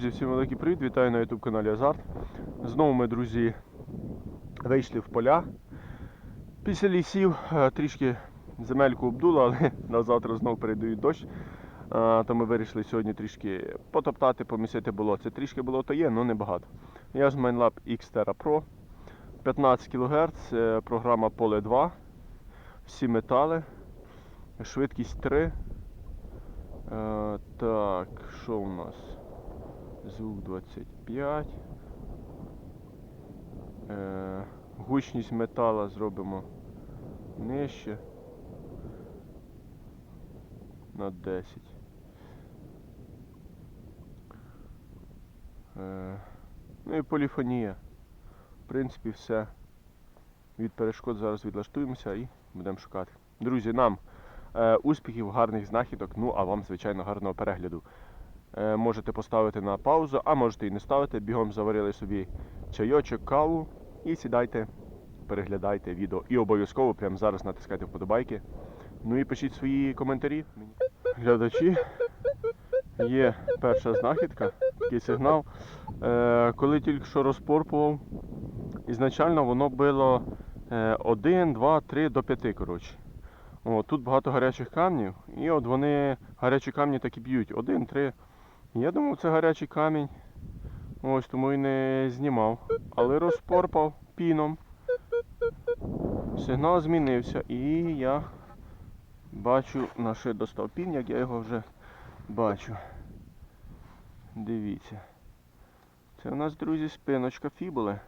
Друзі, всім великий привіт! Вітаю на YouTube каналі Азарт. Знову ми, друзі, вийшли в поля. Після лісів е, трішки земельку обдуло, але на завтра знов передають дощ. Е, То ми вирішили сьогодні трішки потоптати, помісити болото. Трішки болото є, але небагато. Я з MineLab Xterra Pro. 15 кГц, е, програма Поле 2. Всі метали. Швидкість 3. Е, так, що у нас? Звук 25. Е, гучність метала зробимо нижче. На 10. Е, ну і поліфонія. В принципі, все. Від перешкод зараз відлаштуємося і будемо шукати. Друзі, нам е, успіхів, гарних знахідок, ну а вам, звичайно, гарного перегляду. Е, можете поставити на паузу, а можете і не ставити. Бігом заварили собі чайочок, каву і сідайте, переглядайте відео. І обов'язково прямо зараз натискайте вподобайки. Ну і пишіть свої коментарі. Глядачі, є перша знахідка, такий сигнал. Е, коли тільки що розпорпував, ізначально воно було 1, 2, 3 до 5, коротше. О, тут багато гарячих камнів, і от вони гарячі камні так і б'ють. Один, три. Я думав, це гарячий камінь. Ось тому і не знімав. Але розпорпав піном. Сигнал змінився і я бачу, наше достав пін, як я його вже бачу. Дивіться. Це у нас, друзі, спиночка фібули.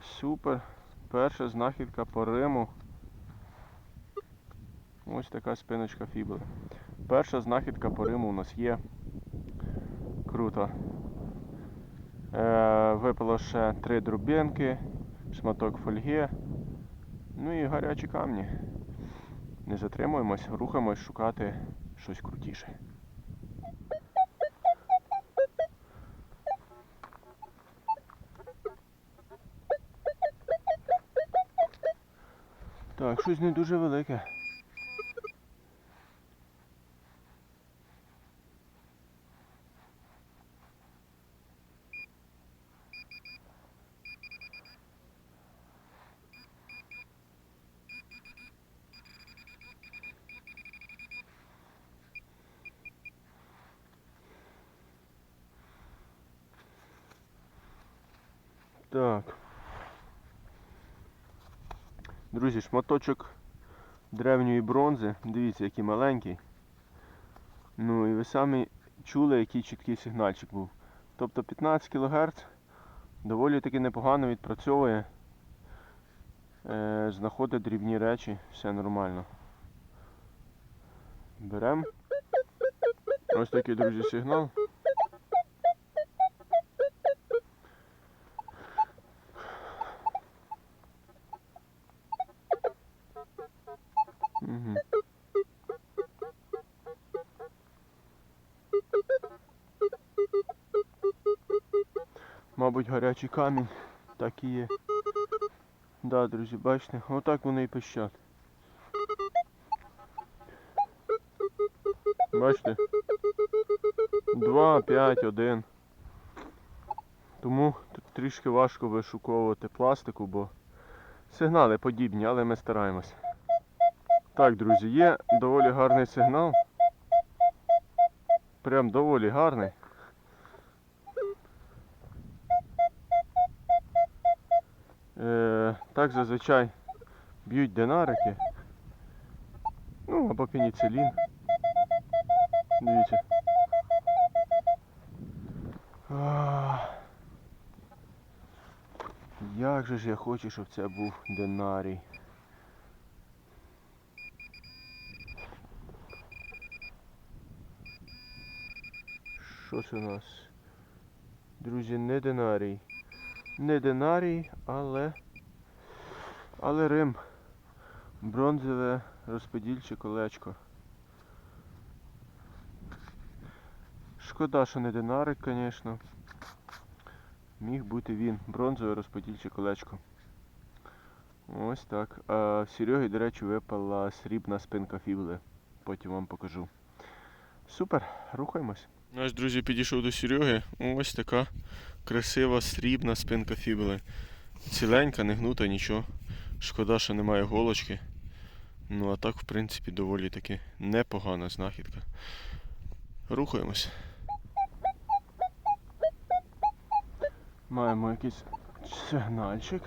Супер. Перша знахідка по Риму. Ось така спиночка фібули. Перша знахідка по Риму у нас є. Круто. Е, випало ще три дробинки, шматок фольги. Ну і гарячі камні. Не затримуємось, рухаємось шукати щось крутіше. Так, щось не дуже велике. Так. Друзі, шматочок древньої бронзи. Дивіться, який маленький. Ну і ви самі чули, який чіткий сигнальчик був. Тобто 15 кГц доволі таки непогано відпрацьовує. Е, знаходить дрібні речі, все нормально. Беремо. Ось такий, друзі, сигнал. Мабуть, гарячий камінь. Так і є. Да, друзі, бачите, отак вони і пищать. Бачите? 2, 5, 1. Тому трішки важко вишуковувати пластику, бо сигнали подібні, але ми стараємось. Так, друзі, є доволі гарний сигнал. Прям доволі гарний. Зазвичай б'ють динарики. Ну, або пеніцилін. Дивіться. Як же ж я хочу, щоб це був динарій. Що це у нас? Друзі, не динарій. Не динарій, але. Але Рим. Бронзове розподільче колечко. Шкода, що не динарик, звісно. Міг бути він. Бронзове розподільче колечко. Ось так. А в Сереги, до речі, випала срібна спинка фібули. Потім вам покажу. Супер, рухаємось. Наш друзі підійшов до Сереги. Ось така красива срібна спинка фібули. Ціленька, не гнута, нічого. Шкода, що немає голочки. Ну а так, в принципі, доволі таки непогана знахідка. Рухаємось. Маємо якийсь сигнальчик.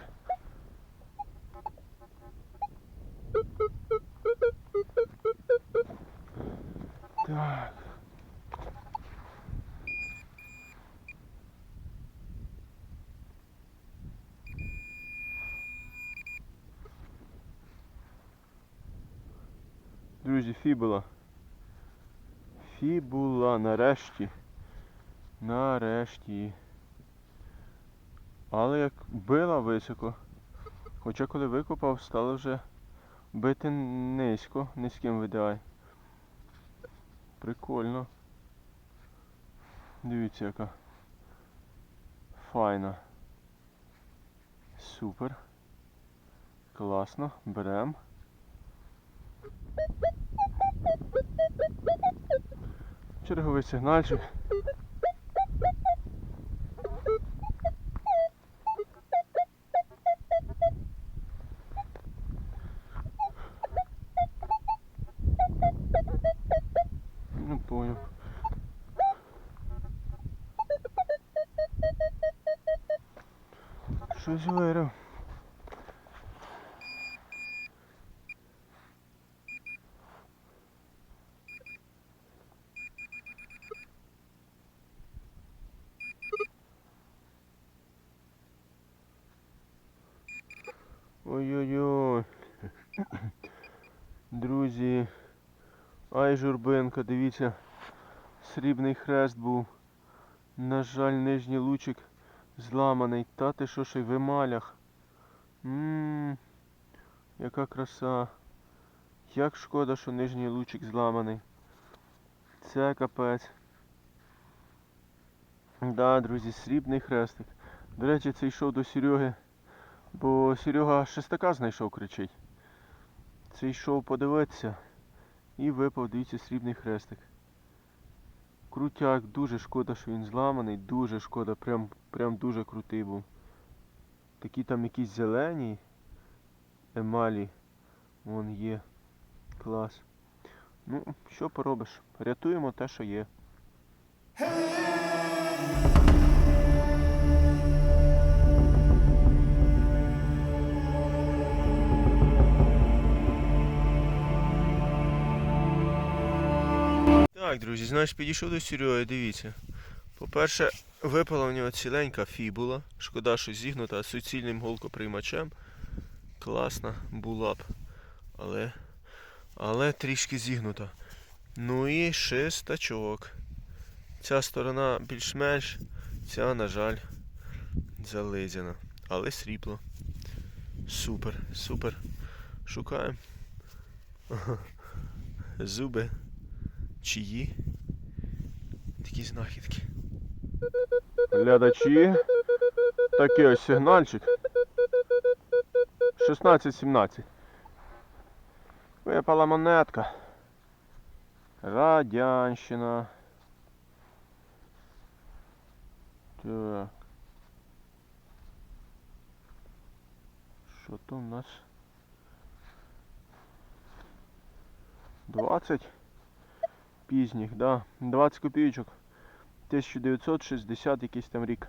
Фібула. Фібула, нарешті. Нарешті. Але як била високо. Хоча коли викопав, стало вже бити низько, низьким видай. Прикольно. Дивіться яка. Файна. Супер. Класно. Берем. Черговий сигнальчик. Ну понял. Щось вирив. Ой-ой-ой. Друзі. Ай, журбинка, дивіться. Срібний хрест був. На жаль, нижній лучик зламаний. Та ти що ще й в емалях. Ммм, яка краса. Як шкода, що нижній лучик зламаний. Це капець. Да, друзі, срібний хрестик. До речі, це йшов до Сереги. Бо Серега шестака знайшов, кричить. Це йшов подивитися. І випав, дивіться, срібний хрестик. Крутяк, дуже шкода, що він зламаний, дуже шкода, прям, прям дуже крутий був. Такі там якісь зелені емалі. Вон є. Клас. Ну, що поробиш? Рятуємо те, що є. Так, друзі, значить підійшов до Сереги, дивіться. По-перше, випала у нього ціленька фібула. Шкода, що зігнута суцільним голкоприймачем. Класна була б. Але. Але трішки зігнута. Ну і шестачок. Ця сторона більш-менш, ця, на жаль, зализяна. Але срібло. Супер, супер. Шукаємо. Зуби. Чиї? Такі знахідки. Глядачі. Такий ось сигнальчик. 16-17. Випала монетка. Радянщина. Так. Що то у нас? 20 пізніх, да. 20 копійочок. 1960 якийсь там рік.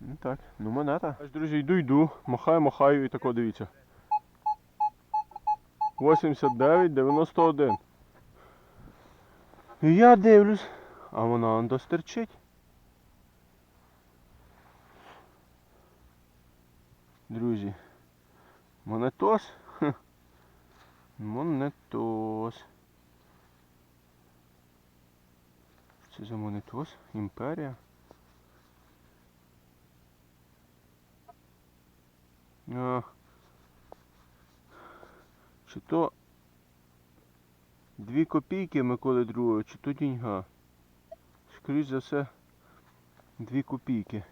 Ну так, ну монета. Аж, друзі, йду, йду, махаю, махаю і тако дивіться. 89, 91. І я дивлюсь, а вона он достерчить. Друзі, монетос? Монетос. Що це за монетос? Імперія? А, чи то дві копійки Миколи Другого, чи то деньга? Скоріш за все, дві копійки.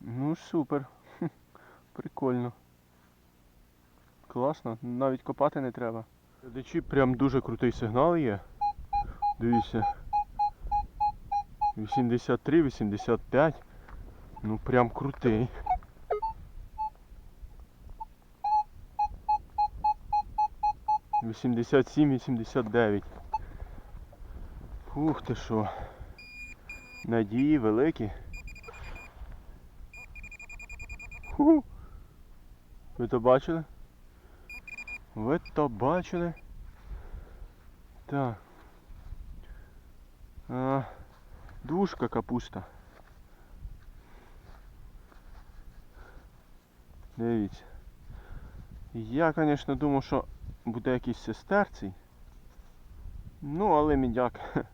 Ну супер. Хм, Прикольно. Класно, навіть копати не треба. Глядачі прям дуже крутий сигнал є. Дивіться. 83, 85. Ну прям крутий. Вісімдесят сім, вісімдесят дев'ять. Ух ти що. Надії великі. Ху. Ви то бачили? Ви то бачили? Так. А, душка капуста. Дивіться. Я, звісно, думав, що буде якийсь сестерцій. Ну, але мідяк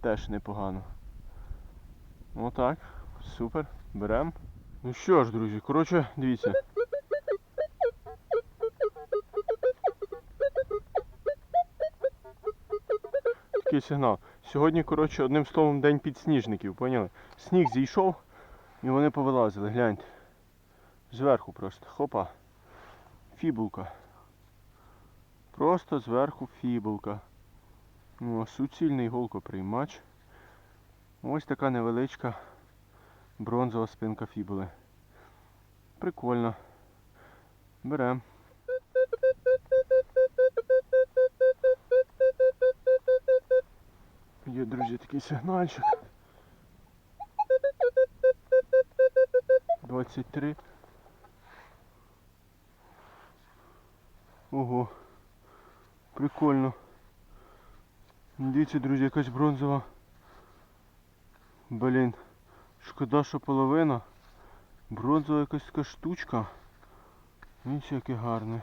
теж непогано. Отак. Супер. Берем. Ну що ж, друзі, коротше, дивіться. Такий сигнал. Сьогодні, коротше, одним словом день підсніжників, поняли? Сніг зійшов і вони повилазили, гляньте. Зверху просто. Хопа. Фібулка. Просто зверху фібулка. Ну, суцільний голкоприймач. Ось така невеличка бронзова спинка фібули. Прикольно. Берем. Друзі, такий сигнальчик. 23. Ого. Прикольно. Дивіться, друзі, якась бронзова. Блін. Шкода, що половина. Бронзова якась така штучка. Дивіться, яке гарне.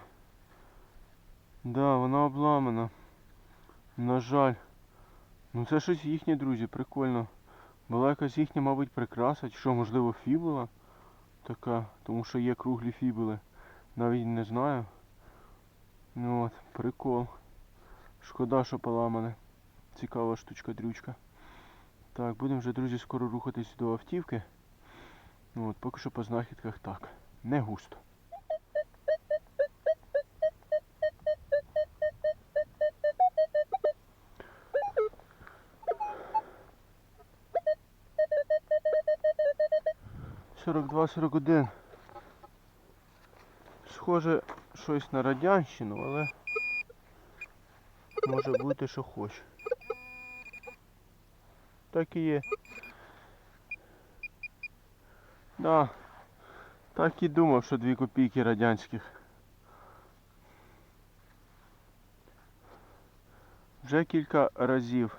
Да, вона обламана. На жаль. Ну це щось їхнє, друзі, прикольно. Була якась їхня, мабуть, прикраса, чи що, можливо, фібула така, тому що є круглі фібули. Навіть не знаю. Ну от, прикол. Шкода, що поламане. Цікава штучка дрючка. Так, будемо вже, друзі, скоро рухатись до автівки. Ну от, поки що по знахідках так. Не густо. Сорок два, сорок один. Схоже, щось на радянщину, але може бути, що хоч. Так і є. Да. Так і думав, що дві копійки радянських. Вже кілька разів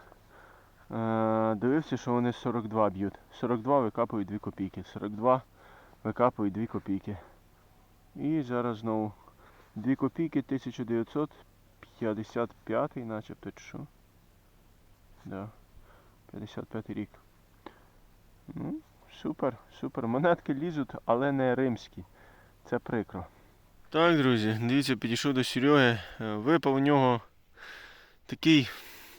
дивився, що вони 42 б'ють. 42 викапують 2 копійки. 42 викапують 2 копійки. І зараз знову 2 копійки 1955 начебто чи що. Да. 55 рік. Ну, супер, супер. Монетки лізуть, але не римські. Це прикро. Так, друзі, дивіться, підійшов до Сереги. Е, Випав у нього такий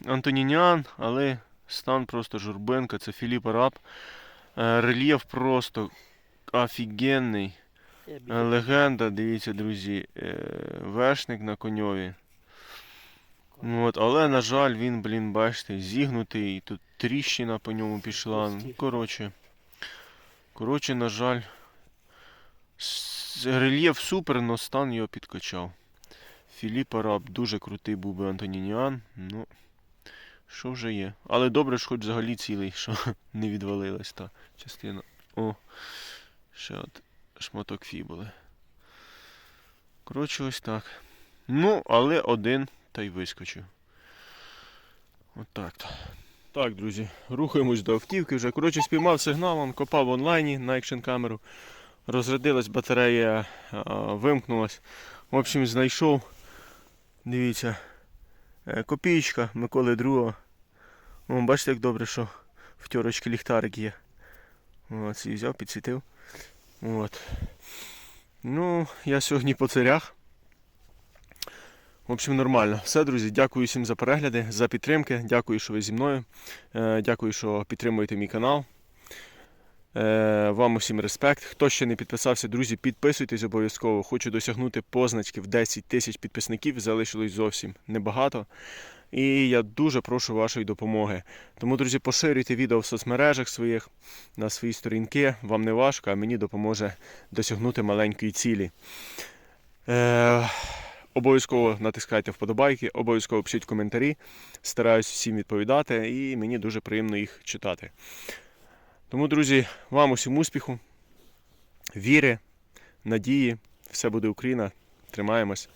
Антонінян, але стан просто журбинка. Це Філіп Араб. Е, Рельєф просто офігенний. Е, Легенда, дивіться, друзі, е, вершник на коньові. От, але, на жаль, він, блін, бачите, зігнутий, тут тріщина по ньому пішла. Коротше. Коротше, на жаль. Рельєф супер, але стан його підкачав. Філіп Араб дуже крутий був би Антонініан. Ну, що вже є. Але добре ж хоч взагалі цілий, що не відвалилась та частина. О, ще от шматок фібули. Коротше, ось так. Ну, але один та й вискочив. Отак. то. Так, друзі, рухаємось до автівки вже. Коротше, спіймав сигналом, копав в онлайні на екшн камеру. Розрядилась батарея, вимкнулась. В общем, знайшов. Дивіться. Е, Копійка Миколи II. О, бачите, як добре, що в тьорочки ліхтарик є. От, і взяв, підсвітив. От. Ну, я сьогодні по царях. В общем, нормально. Все, друзі, дякую всім за перегляди, за підтримки. Дякую, що ви зі мною. Е, Дякую, що підтримуєте мій канал. Е, вам усім респект. Хто ще не підписався, друзі, підписуйтесь обов'язково. Хочу досягнути позначки в 10 тисяч підписників. Залишилось зовсім небагато. І я дуже прошу вашої допомоги. Тому, друзі, поширюйте відео в соцмережах своїх на свої сторінки. Вам не важко, а мені допоможе досягнути маленької цілі. Е, обов'язково натискайте вподобайки, обов'язково пишіть коментарі. Стараюсь всім відповідати, і мені дуже приємно їх читати. Тому, друзі, вам усім успіху, віри, надії. Все буде Україна. Тримаємось.